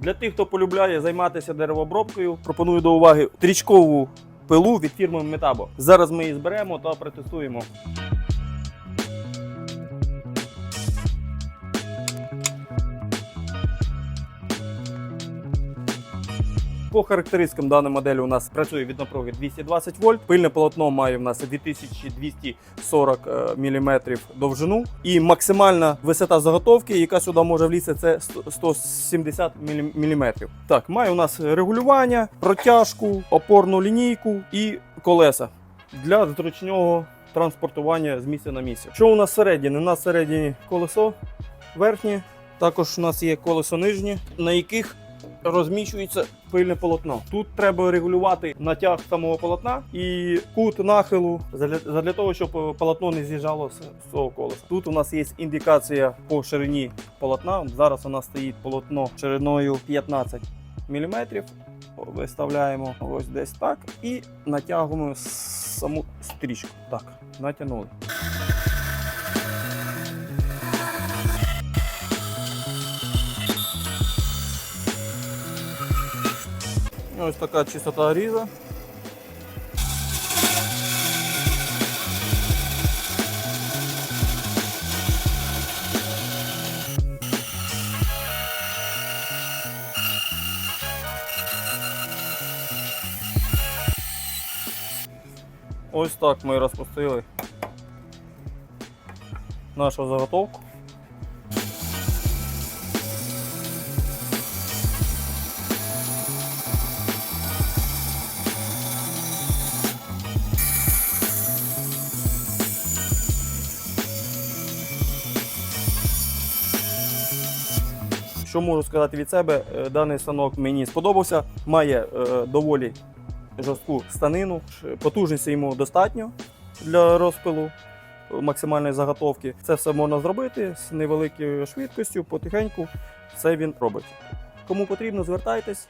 Для тих, хто полюбляє займатися деревообробкою, пропоную до уваги трічкову пилу від фірми Metabo. Зараз ми її зберемо та протестуємо. По характеристикам даної моделі у нас працює від напруги 220 вольт. Пильне полотно має в нас 2240 мм довжину. І максимальна висота заготовки, яка сюди може влізти, це 170 мм. Так, має у нас регулювання, протяжку, опорну лінійку і колеса для зручного транспортування з місця на місце. Що у нас всередині? У нас всередині колесо верхнє, також у нас є колесо нижнє, на яких розміщується пильне полотно. Тут треба регулювати натяг самого полотна і кут нахилу задля того, щоб е, полотно не з'їжджало з з цього колеса. Тут у нас є індикація по ширині полотна. Зараз у нас стоїть полотно шириною 15 мм. Виставляємо ось десь так і натягуємо саму стрічку. Так, натягнули. Ось така чистота різа. Ось так ми розпустили нашу заготовку. Що можу сказати від себе, е, даний станок мені сподобався. Має е, доволі жорстку станину, потужності йому достатньо для розпилу е, максимальної заготовки. Це все можна зробити з невеликою швидкістю, потихеньку. Все він робить. Кому потрібно, звертайтесь.